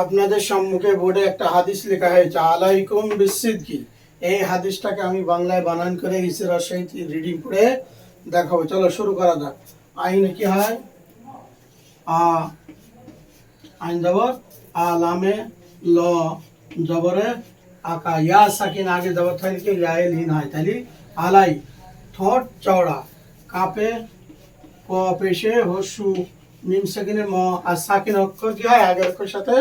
আপনাদের সম্মুখে বোর্ডে একটা হাদিস লেখা হয়েছে, আলাইকুম বিসিদ্কি এই হাদিসটাকে আমি বাংলায় বানান করে ইসের সহিত রিডিং করে দেখাবো। চলো শুরু করা যাক। আইন কি হয়? আইন জবর আলামে ল, জবরে, আকা, ইয়া, সাকিন, আগে জবর থাকলে ইয়ায়ে লিন হয়। তাহলে আলাই ঠোঁট চওড়া, কাপে, ক, পেশে, হসু, মিম সেকেন্ডের ম, আর সাকিন অক্ষর কি হয়? আগের অক্ষর সাথে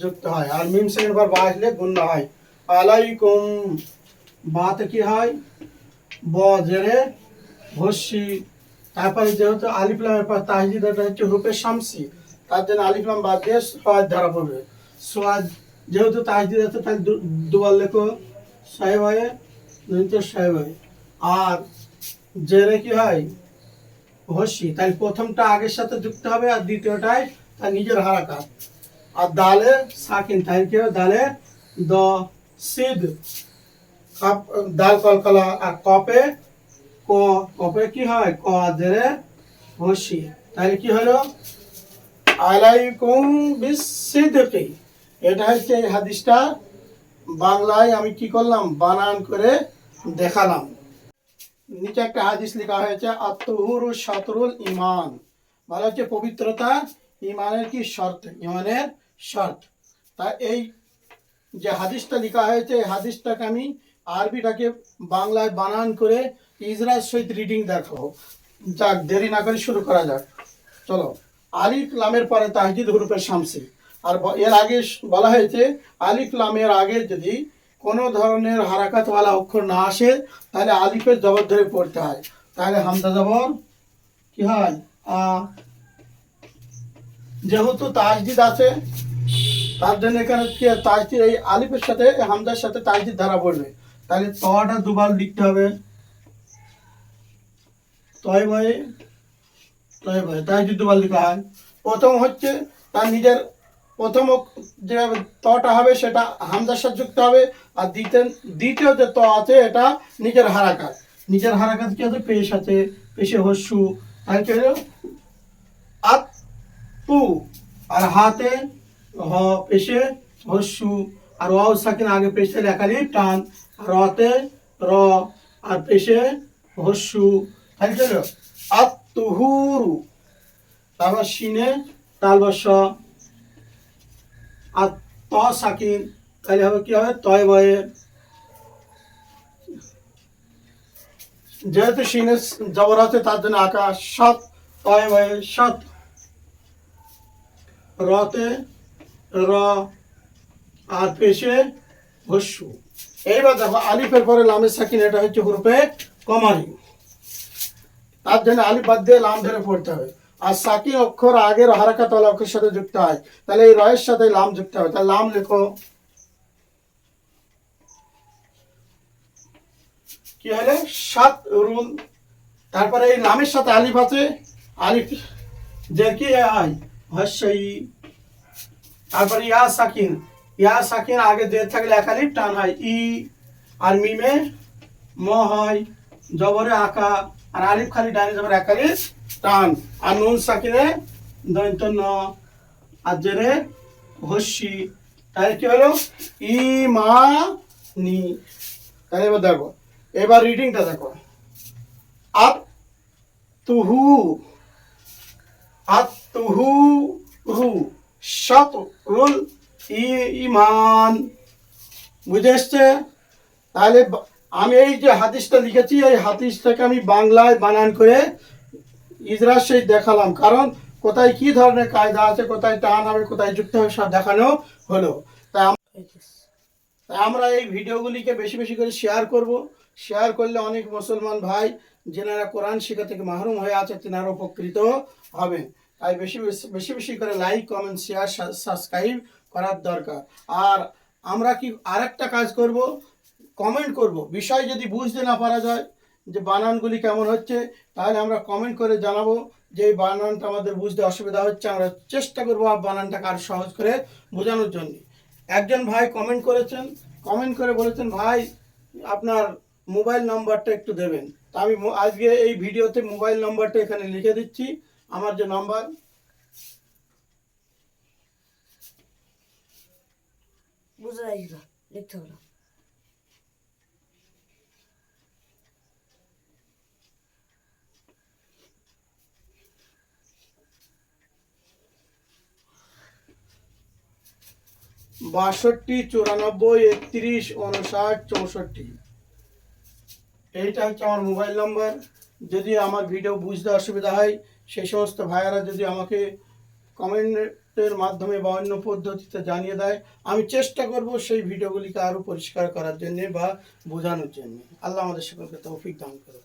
যুক্ত হয়। আর মিম সেকেন্ড পর বা আসলে গুণ হয়। আলাইকুম। বাতে কি হয়? ব, জেরে হসি তারপরে যেহেতু আলিফলামের পর তাহিদ এটা হচ্ছে রূপে শামসি, তার জন্য আলিফলাম বাদ দিয়ে সোয়াদ ধরা পড়বে। সোয়াদ যেহেতু তাহিদ আছে তাহলে দুবার লেখো। সাহেব হয় দুইতে সাহেব হয়। আর জেরে কি হয়? হসি তাই প্রথমটা আগের সাথে যুক্ত হবে আর দ্বিতীয়টায় তার নিজের হারাকাত আর দালে সাকিন তাই কি হবে দালে দ সিদ কাপ দাল কলকলা আর কপে, ক, কপে কি হয়? ক জেরে হসি তাহলে কি হলো? আলাইকুম বিসিদকি। এটা হচ্ছে এই হাদিসটা। বাংলায় আমি কি করলাম? বানান করে দেখালাম। নিচে একটা হাদিস লেখা হয়েছে, আত্মহুরু শতরুল ইমান। বলা হচ্ছে পবিত্রতা। ইমানের কি শর্ত? ইমানের শর্ত তা এই যে হাদিসটা লেখা হয়েছে, এই হাদিসটাকে আমি আরবিটাকে বাংলায় বানান করে ইসরায়েল সহিত রিডিং দেখাবো। যাক, দেরি না করে শুরু করা যাক। চলো, আলিফ লামের পরে তাহজিদ হুরুফের শামসি। আর এর আগে বলা হয়েছে, আলিফ লামের আগে যদি কোনো ধরনের হারাকাতওয়ালা অক্ষর না আসে, তাহলে আলিফের জবর ধরে পড়তে হয়। তাহলে হামদা জবর কি হয়? যেহেতু তাজদিদ আছে তার জন্য এখানে? তাজদিদ এই আলিফের সাথে হামদার সাথে তাজদিদ ধারা পড়বে। তাহলে তটা দুবার লিখতে হবে। তয় ভয়ে তয় ভয়ে তাজদিদ দুবার লেখা হয়। প্রথম হচ্ছে তার নিজের প্রথম যে তটা হবে, সেটা হামদার সাথে যুক্ত হবে। আর দ্বিতীয় দ্বিতীয় যে ত আছে, এটা নিজের হারাকাত। নিজের হারাকাত কি আছে? পেশ আছে, পেশে হস্যু। আর কি হলো? আত তু, আর হাতে হ, পেশে হস্যু, আর ওয়াও সাকিন আগে পেশে লেখালি টান, আর রতে র, আর পেশে হস্যু। তাহলে কি হলো? আত তুহুরু তারপর সিনে তালবস আর ত সাকিন, তাহলে হবে কি হবে? তয় বয়ে। যেহেতু সিনে জবর আছে, তার জন্য আকাশ সৎ, তয় বয়ে সৎ। রতে র, আর পেশে হস্যু এইবার দেখো, আলিফের পরে লামের সাকিন, এটা হচ্ছে হুরুপে কমারি। তার জন্য আলিফ বাদ দিয়ে লাম ধরে পড়তে হবে। আর সাকিন অক্ষর আগের হারাকাত অক্ষরের সাথে যুক্ত হয়। তাহলে এই রয়ের সাথে লাম যুক্ত হবে। তাহলে লাম লেখো। কি হলে? সাত রুল। তারপরে এই লামের সাথে আলিফ আছে। আলিফ যে কি হয়? হস্যই তারপরে ইয়া সাকিন ইয়া সাকিন আগে যে থাকলে এক আলিফ টান হয়, ই আর মিমে ম হয়, জবরে আকা আর আলিফ খালি ডানে জবর এক টান। আর নুন সাকিনে দন্ত ন, আর জেরে হস্যি। তাহলে কি হলো? ই মা নি তাহলে এবার দেখো, এবার রিডিংটা দেখো। আত তুহু আত্তুহু রু শত রুল ই- ইমান বুঝে এসছে তাহলে আমি এই যে হাদিসটা লিখেছি, এই হাদিসটাকে আমি বাংলায় বানান করে ইজরার সেই দেখালাম। কারণ কোথায় কি ধরনের কায়দা আছে, কোথায় টান হবে, কোথায় যুক্ত হবে, সব দেখানো হলো। তাই আম- তাই আমরা এই ভিডিওগুলিকে বেশি বেশি করে শেয়ার করব। শেয়ার করলে অনেক মুসলমান ভাই, যেনারা কোরআন শিক্ষা থেকে মাহরুম হয়ে আছে, তেনারা উপকৃত হবেন। তাই বেশি বেশি বেশি করে লাইক কমেন্ট শেয়ার সাবস্ক্রাইব করার দরকার। আর আমরা কি আরেকটা কাজ করব? কমেন্ট করব। বিষয় যদি বুঝতে না পারা যায় যে বানানগুলি কেমন হচ্ছে, তাহলে আমরা কমেন্ট করে জানাব যে এই বানানটা আমাদের বুঝতে অসুবিধা হচ্ছে। আমরা চেষ্টা করব আর বানানটাকে আরও সহজ করে বোঝানোর জন্য। একজন ভাই কমেন্ট করেছেন। কমেন্ট করে বলেছেন, ভাই, আপনার মোবাইল নাম্বারটা একটু দেবেন। তা আমি আজকে এই ভিডিওতে মোবাইল নাম্বারটা এখানে লিখে দিচ্ছি। আমার যে নাম্বার লিখতে হলো বাষট্টি চুরানব্বই একত্রিশ উনষাট চৌষট্টি। এইটা হচ্ছে আমার মোবাইল নাম্বার। যদি আমার ভিডিও বুঝতে অসুবিধা হয় সেই সমস্ত ভাইয়ারা যদি আমাকে কমেন্টের মাধ্যমে বা অন্য পদ্ধতিতে জানিয়ে দেয়, আমি চেষ্টা করব সেই ভিডিওগুলিকে আরও পরিষ্কার করার জন্যে বা বোঝানোর জন্যে। আল্লাহ আমাদের সকলকে তৌফিক দান করো